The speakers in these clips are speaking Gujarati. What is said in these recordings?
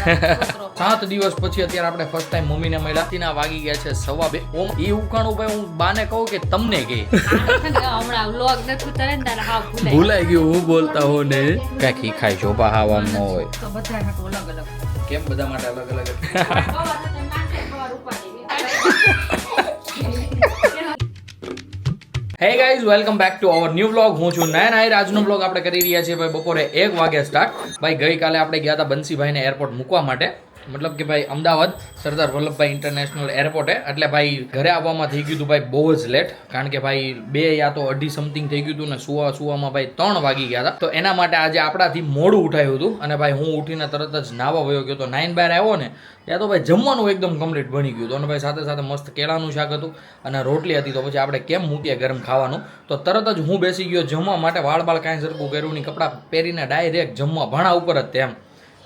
સાત દિવસ પછી અત્યારે આપણે ફર્સ્ટ ટાઈમ મમ્મીને મળ્યા. તીના વાગી ગયા છે સવા બે. ઓમ એ ઉકાણું ભાઈ હું બાને કહું કે તમને કે. હમણાં વ્લોગ નથી ઉતારે ને તારે હાવ ભૂલાઈ ગયું. હું બોલતા હો ને. કંઈક ઈ ખાય બા હાવા ન હોય. તો બધા અલગ અલગ. કેમ બધા માટે અલગ અલગ? Hey guys welcome back to our new blog હું છું નયન આયર આજનો બ્લોગ આપણે કરી રહ્યા છીએ ભાઈ બપોરે એક વાગે સ્ટાર્ટ ભાઈ ગઈકાલે આપણે ગયા હતા બંસીભાઈને એરપોર્ટ મૂકવા માટે. મતલબ કે ભાઈ અમદાવાદ સરદાર વલ્લભભાઈ ઇન્ટરનેશનલ એરપોર્ટે એટલે ભાઈ ઘરે આવવામાં થઈ ગયું હતું ભાઈ બહુ જ લેટ કારણ કે ભાઈ બે યા તો અઢી સમથિંગ થઈ ગયું હતું ને સુવા સુવામાં ભાઈ ત્રણ વાગી ગયા હતા. તો એના માટે આજે આપણાથી મોડું ઉઠાયું હતું. અને ભાઈ હું ઉઠીને તરત જ નાવા વયો ગયો તો નાઇન બાર આવ્યો ને, ત્યાં તો ભાઈ જમવાનું એકદમ કમ્પ્લીટ બની ગયું હતું. અને ભાઈ સાથે સાથે મસ્ત કેળાનું શાક હતું અને રોટલી હતી. તો પછી આપણે કેમ મૂકીએ ગરમ ખાવાનું? તો તરત જ હું બેસી ગયો જમવા માટે. વાળ બાળ કાંઈ સરખું કર્યું નહીં. કપડાં પહેરીને ડાયરેક્ટ જમવા. ભાણા ઉપર જ તેમ.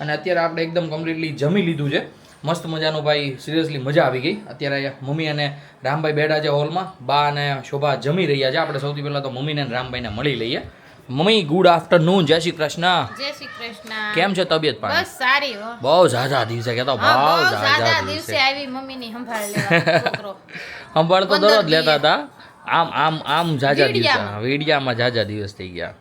અને અત્યારે આપણે એકદમ કમ્પ્લીટલી જમી લીધું છે. મસ્ત મજાનું ભાઈ સિરિયસલી મજા આવી ગઈ. અત્યારે મમ્મી અને રામભાઈ બેઠા છે હોલમાં બા અને શોભા જમી રહ્યા છે. આપણે સૌથી પહેલાં તો મમ્મીને અને રામભાઈને મળી લઈએ. મમ્મી ગુડ આફ્ટરનૂન જય શ્રી કૃષ્ણ. જય શ્રી કૃષ્ણ. કેમ છે તબિયત પાણી? બસ સારી હો. બહુ ઝાઝા દિવસે કહેતો બહુ ઝાઝા દિવસે. આવી મમ્મીની સંભાળ લેવા છોકરો. સંભાળ તો દરરોજ લેતા હતા. આમ આમ આમ ઝાઝા દિવસ. વીડિયામાં ઝાઝા દિવસ થઈ ગયા.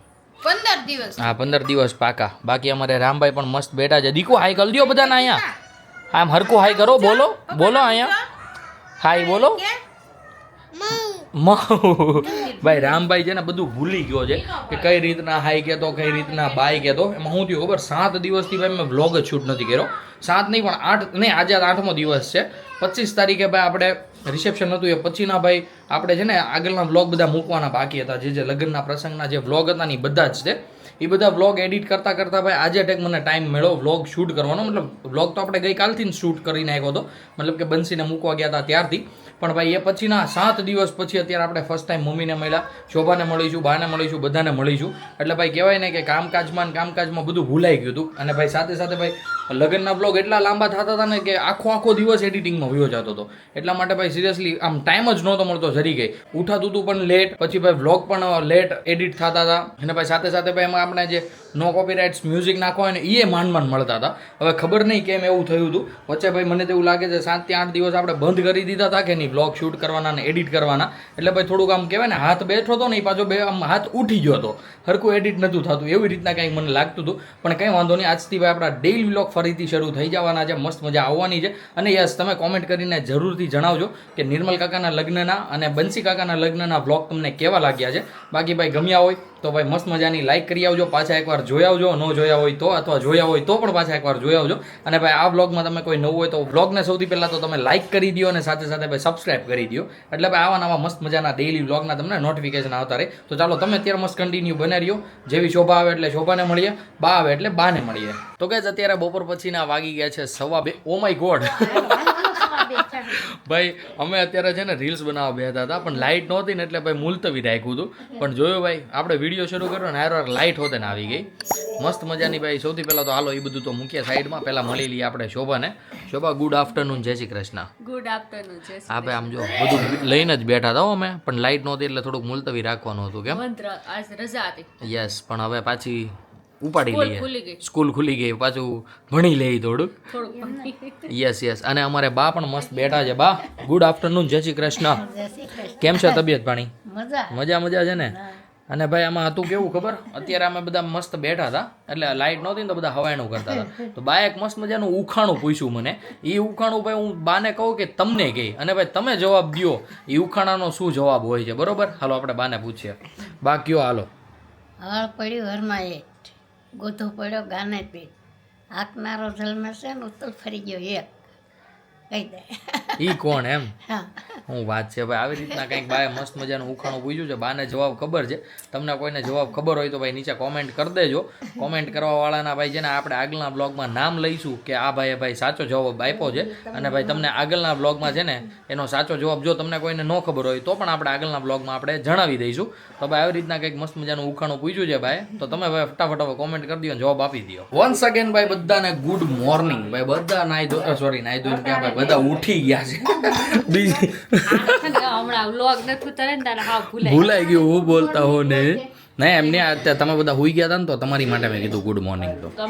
પંદર દિવસ. હા પંદર દિવસ પાકા. બાકી અમારે રામભાઈ પણ મસ્ત બેઠા છે. દીકુ હાઈ કરી દો બધાને અહીંયા. આમ હરકું હાઈ કરો બોલો. બોલો અહીંયા. હાઈ બોલો. ભાઈ રામભાઈ છે ને બધું ભૂલી ગયો છે કે કઈ રીતના હાઈ કહેતો કઈ રીતના બાય કહેતો એમાં હું થયું ખબર? સાત દિવસથી ભાઈ મેં વ્લોગ જ શૂટ નથી કર્યો. સાત નહીં પણ આઠ નહીં આજે આઠમો દિવસ છે. પચીસ તારીખે ભાઈ આપણે રિસેપ્શન હતું એ પછીના ભાઈ આપણે છે ને આગળના વ્લોગ બધા મૂકવાના બાકી હતા. જે જે લગ્નના પ્રસંગના જે વ્લોગ હતા ને એ બધા જ છે. એ બધા વ્લોગ એડિટ કરતાં કરતાં ભાઈ આજે ટેક મને ટાઈમ મળ્યો વ્લોગ શૂટ કરવાનો. મતલબ વ્લોગ તો આપણે ગઈકાલથી જ શૂટ કરી નાખ્યો હતો. મતલબ કે બંસીને મૂકવા ગયા હતા ત્યારથી. પણ ભાઈ, એ પછીના સાત દિવસ પછી અત્યારે આપણે ફર્સ્ટ ટાઈમ મમ્મીને મળ્યા. શોભાને મળીશું, બાને મળીશું, બધાને મળીશું. એટલે ભાઈ, કહેવાય ને કે કામકાજમાં કામકાજમાં બધું ભૂલાઈ ગયું હતું. અને ભાઈ, સાથે સાથે ભાઈ લગ્નના બ્લોગ એટલા લાંબા થતા હતા ને કે આખો આખો દિવસ એડિટિંગમાં વયો જતો હતો. એટલા માટે ભાઈ સિરિયસલી આમ ટાઈમ જ નહોતો મળતો જરી ગઈ. ઉઠાતું હતું પણ લેટ પછી ભાઈ વ્લોગ પણ લેટ એડિટ થતા હતા. અને ભાઈ સાથે સાથે ભાઈ એમાં આપણે જે નો કોપીરાઇટ્સ મ્યુઝિક નાખવા હોય ને એ માંડ માંડ મળતા હતા. હવે ખબર નહીં કેમ એવું થયું હતું વચ્ચે ભાઈ મને તેવું લાગે છે સાતથી આઠ દિવસ આપણે બંધ કરી દીધા હતા કે નહીં બ્લોગ શૂટ કરવાના ને એડિટ કરવાના. એટલે ભાઈ થોડુંક આમ કહેવાય ને હાથ બેઠો હતો ને એ પાછો બે આમ હાથ ઉઠી ગયો હતો. હરખું એડિટ નહોતું થતું. એવી રીતના કંઈક મને લાગતું હતું. પણ કંઈ વાંધો નહીં. આજથી ભાઈ આપણા ડેઇલી બ્લોગ ફરીથી શરૂ થઈ જવાના છે. મસ્ત મજા આવવાની છે. અને યસ, તમે કોમેન્ટ કરીને જરૂરથી જણાવજો કે નિર્મલ કાકાના લગ્નના અને બંસી કાકાના લગ્નના બ્લોગ તમને કેવા લાગ્યા છે. બાકી ભાઈ ગમ્યા હોય તો ભાઈ મસ્ત મજાની લાઇક કરી આવજો, પાછા એકવાર જોઈ આવજો. ન જોયા હોય તો અથવા જોયા હોય તો પણ પાછા એકવાર જોઈ આવજો. અને ભાઈ આ બ્લોગમાં તમે કોઈ નવું હોય તો બ્લોગને સૌથી પહેલાં તો તમે લાઇક કરી દો અને સાથે સાથે ભાઈ સબસ્ક્રાઇબ કરી દો એટલે ભાઈ આવા નવા મસ્ત મજાના ડેઇલી બ્લોગના તમને નોટિફિકેશન આવતા રહે. તો ચાલો, તમે અત્યારે મસ્ત કન્ટિન્યુ બને રહ્યો. જેવી શોભા આવે એટલે શોભાને મળીએ, બા આવે એટલે બાને મળીએ. તો કે અત્યારે બપોર પછીના વાગી ગયા છે સવા બે. ઓ માય ગોડ ભાઈ અમે અત્યારે છે ને રીલ્સ બનાવવા બેઠા હતા પણ લાઇટ નહોતી ને એટલે ભાઈ મુલતવી રાખ્યું હતું. પણ જોયું ભાઈ આપણે વીડિયો શરૂ કર્યો ને હાર લાઇટ હોતે ને આવી ગઈ. મસ્ત મજાની ભાઈ સૌથી પહેલાં તો હાલો એ બધું તો મૂકીએ સાઈડમાં પહેલાં મળી લઈએ આપણે શોભાને. શોભા ગુડ આફ્ટરનૂન જય શ્રી કૃષ્ણ. ગુડ આફ્ટરનૂન હા ભાઈ આમ જો બધું લઈને જ બેઠા હતા અમે પણ લાઇટ નહોતી એટલે થોડુંક મુલતવી રાખવાનું હતું કેમ? રજા હતી. યસ પણ હવે પાછી ઉપાડી લઈએ. સ્કૂલ ખુલી ગઈ પાછું ભણી લઈ થોડુંક. યસ યસ અને અમારે બા પણ મસ્ત બેઠા છે. બા ગુડ આફ્ટરનૂન જય શ્રી કૃષ્ણ. કેમ છે તબિયત પાણી? મજા. મજા મજા છે ને? અને ભાઈ આમાં હતું કેવું ખબર? અત્યારે અમે બધા મસ્ત બેઠા હતા. એટલે લાઇટ નહોતી ને તો બધા હવાયણું કરતા હતા. તો બાએ એક મસ્ત મજાનું ઉખાણું પૂછ્યું મને. એ ઉખાણું ભાઈ હું બાને કહું કે તમને કહી. અને ભાઈ તમે જવાબ દ્યો. એ ઉખાણાનો શું જવાબ હોય છે? બરોબર? હાલો આપણે બાને પૂછીએ. બા કયો? હાલો. હળ પડ્યું હરમાં એઠ ગોધો પડ્યો ગાને પીઠ હાંકનારો જન્મે છે ને ઉતલ ફરી ગયો એક. કહી દે. ઈ કોણ એમ? હું. વાત છે ભાઈ આવી રીતના કંઈક બાએ મસ્ત મજાનું ઉખાણું પૂછ્યું છે. બાને જવાબ ખબર છે. તમને કોઈને જવાબ ખબર હોય તો ભાઈ નીચે કોમેન્ટ કરી દેજો. કોમેન્ટ કરવા વાળાના ભાઈ છે ને આપણે આગળના બ્લોગમાં નામ લઈશું કે આ ભાઈએ ભાઈ સાચો જવાબ આપ્યો છે. અને ભાઈ તમને આગળના બ્લોગમાં છે ને એનો સાચો જવાબ જો તમને કોઈને ન ખબર હોય તો પણ આપણે આગળના બ્લોગમાં આપણે જણાવી દઈશું. તો ભાઈ આવી રીતના કંઈક મસ્ત મજાનું ઉખાણું પૂછ્યું છે ભાઈ તો તમે ભાઈ ફટાફટ હવે કોમેન્ટ કરી દો જવાબ આપી દો. વન્સ અગેન ભાઈ બધાને ગુડ મોર્નિંગ ભાઈ બધા નાઈ ધો સોરી નાઈ ધોઈને ક્યાં ભાઈ બધા ઉઠી ગયા. છે બીજી. ભૂલાઈ ભૂલાઈ ગયું હું બોલતા હો ને. નહીં એમને અત્યારે તમે બધા હોઈ ગયા હતા ને તો તમારી માટે મેં કીધું ગુડ મોર્નિંગ તો. તો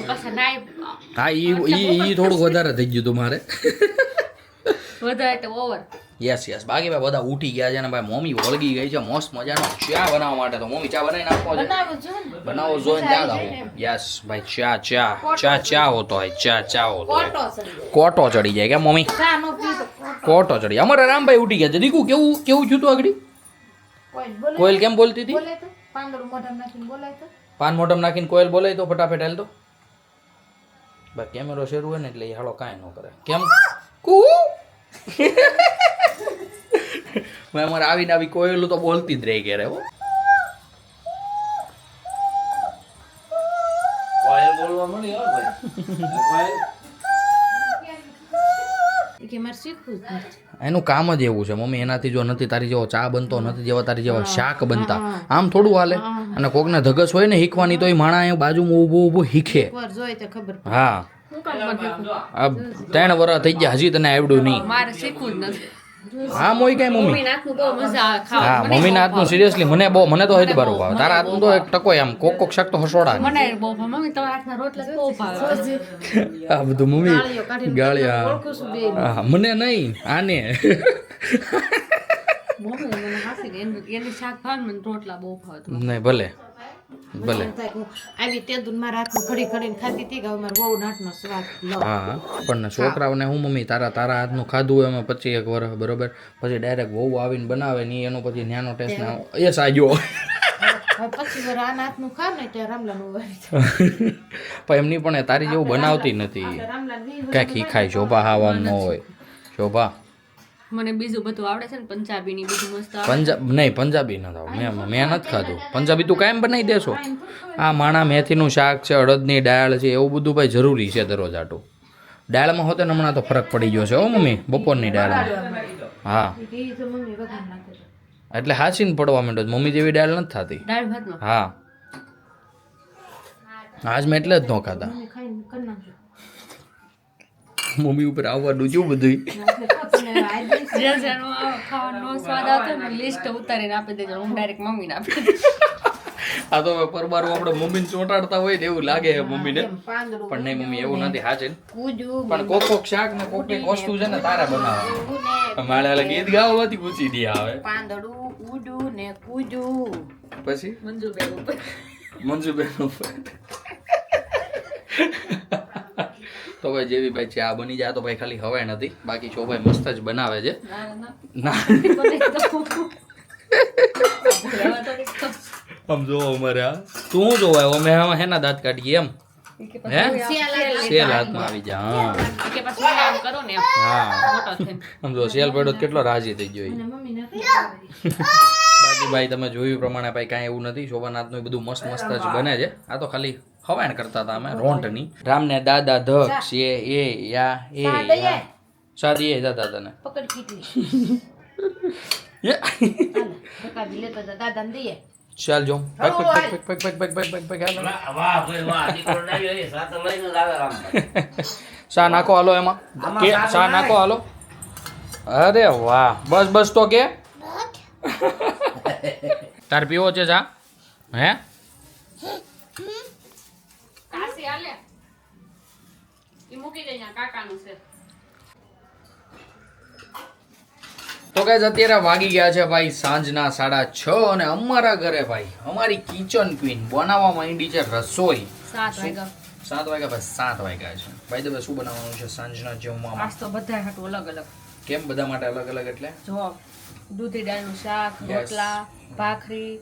હા એ ઈ ઈ થોડુંક વધારે થઈ ગયું હતું મારે. વધારે તો ઓવર યસ યસ બાકી ભાઈ બધા ઉઠી ગયા છે ને ભાઈ મમ્મી વળગી ગઈ છે. મસ્ત મજાનો ચા બનાવવા માટે. તો મમ્મી ચા બનાવી નાખો છે. બનાવો ને. ચા લાવો. યસ ભાઈ ચા ચા. ચા ચા હોતો હોય ચા ચા હોતો કોટો ચડી જાય. કે મમ્મી? કોટો ચડી. અમારા રામભાઈ ઉઠી ગયા છે. દીકુ કેવું કેવું થયું તું આગળ? કોયલ કેમ બોલતી હતી? પાન મોઢમ નાખીને કોયલ બોલાય તો ફટાફટ હેલ તો બા કેમેરો શેરું હોય ને એટલે હાલો કાંઈ ન કરે. કેમ? કુ! ભાઈ અમારે આવીને આવી કોયલું તો બોલતી જ રહી ઘેરે હો. એનું કામ જ એવું છે મમ્મી એનાથી જો નથી તારી જેવો ચા બનતો નથી જેવા તારી જેવા શાક બનતા. આમ થોડું હાલે. અને કોકને ધગસ હોય ને શીખવાની તો એ માણા એ બાજુમાં ઊભું ઊભું શીખે. હા? આ ત્રણ વર્ષ થઈ ગયા હજી તને આવડ્યું નહીં. મારે શીખવું જ નથી. હા મોઈ કઈ મમ્મી? હાથનું બહુ મજા આવે હા મમ્મી ના હાથનું સિરિયસલી મને બહુ મને તો હજી બરોબર ભાવે. તારા હાથનું તો એક ટકો આમ કોક કોક શાક તો હસોડા મને બહુ ભાવે. મમ્મી તમારા હાથના રોટલા બહુ ભાવે. આ બધું મમ્મી ગાળિયા. હા મને નહીં આને. મમ્મી મને હાસી એનું શાક ભાવે મને રોટલા બહુ ભાવે. નહીં ભલે. ભલે. આવી તે દૂધ મારા ઘડી ઘડીને ખાતી હતી કે હવે બહુ નાટનો સ્વાદ હા પણ છોકરાઓને હું મમ્મી તારા તારા હાથનું ખાધું હોય એમાં પછી એક વર્ષ બરોબર? પછી ડાયરેક્ટ વહુ આવીને બનાવે ને એનો પછી ન્યાનો ટેસ્ટ ના એ સાજો પણ એમની પણ તારી જેવું બનાવતી નથી. ક્યાંક ઈ ખાય શોભા હાવ ન હોય. શોભા. મને બીજું બધું આવડે છે ને પંજાબી બધું મસ્ત આવડે પંજાબ નહીં પંજાબી ન થાવ. મેં મેં નથી ખાધું. પંજાબી તું કાયમ બનાવી દેશો. આ માણા મેથીનું શાક છે અડદની દાળ છે એવું બધું ભાઈ જરૂરી છે દરરોજ આટું. દાળમાં હોતે ને હમણાં તો ફરક પડી ગયો છે હો મમ્મી બપોરની દાળમાં. હા. એટલે ને હાસીને પડવા માંડ્યો મમ્મી જેવી દાળ નથી થતી. હા. આજ મેં એટલે જ ન ખાતા મમ્મી ઉપર આવવાનું જેવું બધું જે જેનો ખાવાનો સ્વાદ આવતો ને લિસ્ટ ઉતારીને આપી દેજો. હું ડાયરેક્ટ મમ્મીને આપી દઈશ. આ તો હવે પરબારું આપણે મમ્મીને ચોંટાડતા હોય ને એવું લાગે છે મમ્મીને. પાંદડું પણ નહીં મમ્મી એવું નથી હાચે કૂજું પણ કોક કોક શાક ને કોક કોક વસ્તુ છે ને તારા બનાવવાનું. મારે ગીત ગાવાથી પૂછી દે આવે. પાંદડું ઉડું ને કૂજું પછી? મંજુબેન ઉપર. મંજુબેન ઉપર. તો ભાઈ જેવી ભાઈ ચા બની જાય તો ભાઈ ખાલી હવાય નથી. બાકી છો ભાઈ મસ્ત જ બનાવે છે. ના. આમ જો અમારે આ. તું શું જોવાય અમે આમાં હેના દાંત કાઢીએ એમ? હે? સેલ હાથમાં આવી જા હા. આમ કરો ને એમ. હા. મોટો જો સેલ પડ્યો તો કેટલો રાજી થઈ ગયો બાકી ભાઈ તમે જોયું પ્રમાણે ભાઈ કાંઈ એવું નથી. શોભાનાથનું એ બધું મસ્ત મસ્ત જ બને છે. આ તો ખાલી હવાણ કરતા હતા અમે રોંટની રામને દાદા ધક્ષ એ એ યા એ યા. સાદી એ દાદા તને પકડ દઈએ. ચાલ જો. પક પક પક પક પક પક પક પક. વાહ ભાઈ વાહ. દીકરો નહીં સાત લઈને જ રામ શા નાખો હાલો એમાં? કે શા નાખો હાલો? અરે વાહ. બસ બસ તો કે. તાર પીવો છે ચા હે? કાશી હાલે. ઈ મૂકી દઈ અહીંયા કાકાનું છે. તો કઈ અત્યારે વાગી ગયા છે ભાઈ સાંજના સાડા છ અને અમારા ઘરે ભાઈ અમારી કિચન ક્વીન બનાવવા માંડી છે રસોઈ. સાત વાગ્યા. ભાઈ સાત વાગ્યા છે. ભાઈ તમે શું બનાવવાનું છે સાંજના જમવામાં? આજ તો બધા હાટું અલગ અલગ. કેમ બધા માટે અલગ અલગ એટલે? જો દૂધી દાળનું શાક રોટલા ભાખરી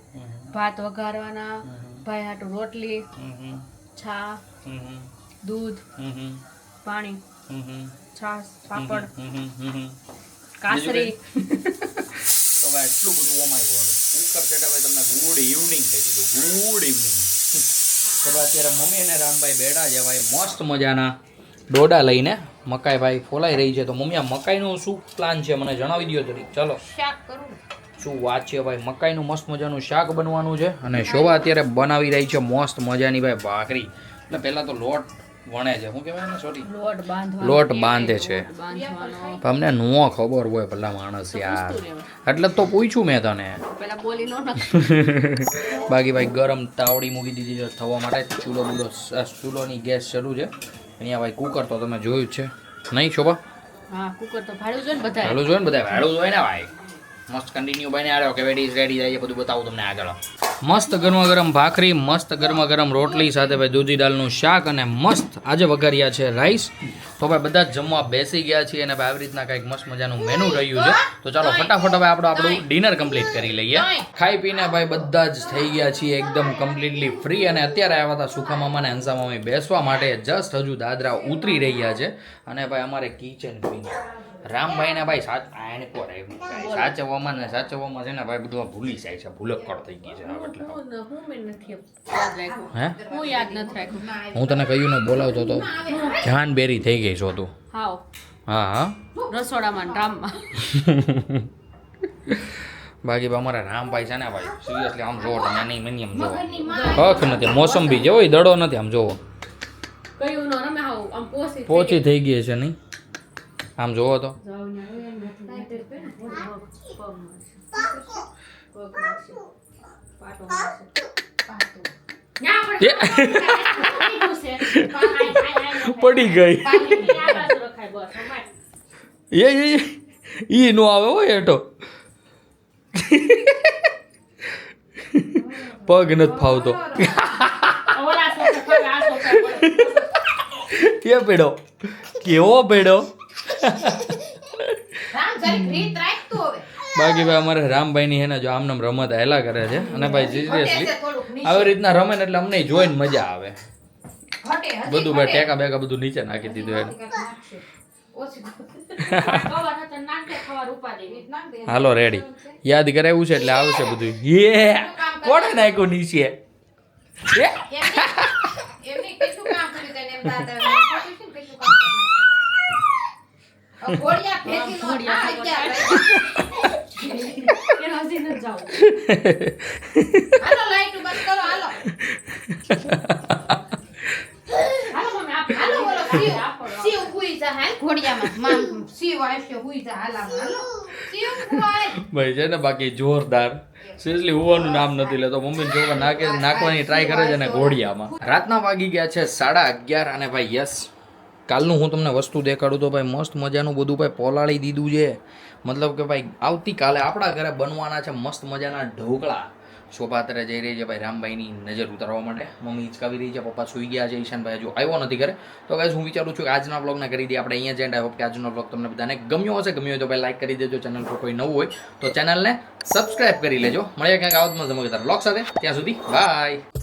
ભાત વઘારવાના ભાઈ હાટું રોટલી છા દૂધ પાણી છાશ પાપડ કાસરી. તો ભાઈ એટલું બધું ઓમાય ગયું કુકર સેટા ભાઈ તમને ગુડ ઇવનિંગ કહી દીધું. ગુડ ઇવનિંગ તો ભાઈ અત્યારે મમ્મી અને રામભાઈ બેડા છે ભાઈ. મસ્ત મજાના ડોડા લઈને મકાઈ ભાઈ ફોલાઈ રહી છે. તો મમ્મી આ મકાઈનું શું પ્લાન છે? મને જણાવી દો જરીક. ચલો. શાક કરું. શું વાત છે ભાઈ? મકાઈનું મસ્ત મજાનું શાક બનવાનું છે. અને શોભા અત્યારે બનાવી રહી છે મસ્ત મજાની ભાઈ ભાખરી. એટલે પહેલાં તો લોટ વણે છે. શું કહેવાય ને સોરી લોટ બાંધે છે. અમને નો ખબર હોય પેલા માણસ યાર. એટલે તો પૂછ્યું મેં તને. બાકી ભાઈ ગરમ તાવડી મૂકી દીધી છે થવા માટે. ચૂલો બુલો ચૂલોની ગેસ શરૂ છે. અહીંયા ભાઈ કુકર તો તમે જોયું છે. નહીં શોભા? હા કુકર તો ભાડું છે ને બધા ભાડું જોઈએ ને બધા ભાડું જોઈએ ને ભાઈ. મસ્ત કન્ટિન્યુ બને આવ્યો કે વેડી રેડી જાય બધું બતાવું તમને આગળ. મસ્ત ગરમા ગરમ ભાખરી મસ્ત ગરમા ગરમ રોટલી સાથે ભાઈ દૂધી દાળનું શાક અને મસ્ત આજે વઘાર્યા છે રાઈસ. તો ભાઈ બધા જ જમવા બેસી ગયા છીએ અને ભાઈ આવી રીતના કંઈક મસ્ત મજાનું મેનુ રહ્યું છે. તો ચાલો ફટાફટ હવે આપણે આપણું ડિનર કમ્પ્લીટ કરી લઈએ. ખાઈ પીને ભાઈ બધા જ થઈ ગયા છીએ એકદમ કમ્પ્લીટલી ફ્રી અને અત્યારે આવ્યા હતા સુખા મામા અને હંસા મામી બેસવા માટે. જસ્ટ હજુ દાદરા ઉતરી રહ્યા છે. અને ભાઈ અમારે કિચન ક્વીન રામભાઈ ને ભાઈ સાચ આ એને કોર સાચવવામાં ને સાચવવામાં છે ને ભાઈ બધું ભૂલી જાય છે ભૂલક્કડ થઈ ગઈ છે એટલે હું હું યાદ નથી રાખ્યું. હું તને કહ્યું ને બોલાવતો તો. જાન બેરી થઈ ગઈ છો તું. હા હા. રસોડામાં ને રામમાં. બાકી અમારા રામભાઈ છે ને ભાઈ સિરિયસલી આમ જોવો તમે નહીં મને આમ જોવો. હક નથી મોસંબી જેવો દડો નથી આમ જોવો. પહોંચી થઈ ગઈ છે નહીં? આમ જોવો તો. પડી ગઈ. એ એ ઈ નો આવે હોય એટો. પગ નથી ફાવતો. કે પેડો કેવો પેડો બાકી ભાઈ અમારે રામભાઈની હેને જો આમ નામ રમત હેલા કરે છે. અને ભાઈ સિરિયસલી આવી રીતના રમે ને એટલે અમને જોઈને મજા આવે. બધું ભાઈ ટેકા બેકા બધું નીચે નાખી દીધું એને હાલો રેડી યાદ કરાવ્યું છે એટલે આવશે બધું. યે કોણે નાખ્યું નીચે? એ? ભાઈ. છે ને બાકી જોરદાર. સિરિયસલી હોવાનું નામ નથી લેતો. મમ્મી જોવા નાખે નાખવાની ટ્રાય કરે છે ને ઘોડિયામાં રાતના વાગી ગયા છે સાડા અગિયાર અને ભાઈ યસ કાલનું હું તમને વસ્તુ દેખાડું તો ભાઈ મસ્ત મજાનું બધું ભાઈ પોલાળી દીધું છે. મતલબ કે ભાઈ આવતીકાલે આપણા ઘરે બનવાના છે મસ્ત મજાના ઢોકળા. શોભાત્રે જઈ રહી છે ભાઈ રામભાઈની નજર ઉતારવા માટે. મમ્મી હિંચકાવી રહી છે, પપ્પા સુઈ ગયા છે, ઈશાનભાઈ હજુ આવ્યો નથી ઘરે. તો ગાઈઝ હું વિચારું છું કે આજના બ્લોગને કરી દઈએ આપણે અહીંયા જઈને આઈ હોપ કે આજનો બ્લોગ તમને બધાને ગમ્યો હશે. ગમ્યો હોય તો ભાઈ લાઈક કરી દેજો. ચેનલ પર કોઈ નવું હોય તો ચેનલને સબસ્ક્રાઇબ કરી લેજો. મળીએ ક્યાંક આવતમાં જમા બ્લોગ સાથે. ત્યાં સુધી બાય